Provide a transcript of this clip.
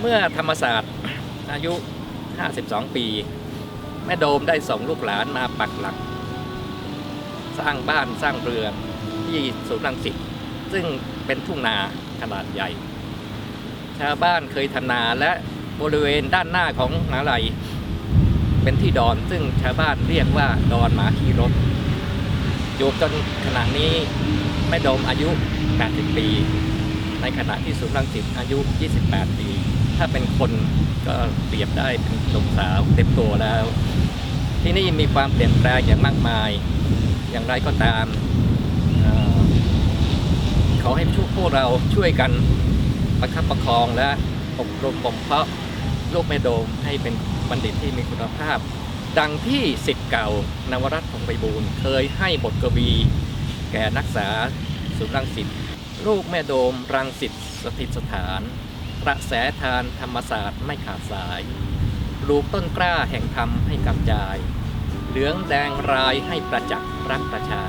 เมื่อธรรมศาสตร์อายุ 52 ปี แม่โดมได้ส่งลูกหลานมาปักหลัก สร้างบ้านสร้างเรือนที่ศูนย์รังสิตซึ่งเป็นทุ่งนาขนาดใหญ่ ชาวบ้านเคยทำนาและบริเวณด้านหน้าของมหาลัย เป็นที่ดอน ซึ่งชาวบ้านเรียกว่าดอนหมาขี่รถอยู่จนขณะนี้แม่โดมอายุ 80 ปี ในขณะที่สุรังสิตอายุ 28 ปี ถ้าเป็นคนก็เปรียบได้เป็นหนุ่มสาวเต็มตัวแล้ว ที่นี่มีความเปลี่ยนแปลงอย่างมากมาย อย่างไรก็ตามอขอให้ทุกพวกเราช่วยกันประคับประคองและอบรมบ่มเพาะลูกแม่โดมให้เป็นบัณฑิตที่มีคุณภาพ ดังที่สิทธิ์เก่านวรัตน์ของไบบูลเคยให้บทกวี แก่นักศึกษาศูนย์รังสิตลูกแม่โดมรังสิตสถิตสถาน กระแสทานธรรมศาสตร์ไม่ขาดสายปลูกต้นกล้าแห่งธรรมให้กำจาย เหลืองแดงรายให้ประจักษ์รักประชา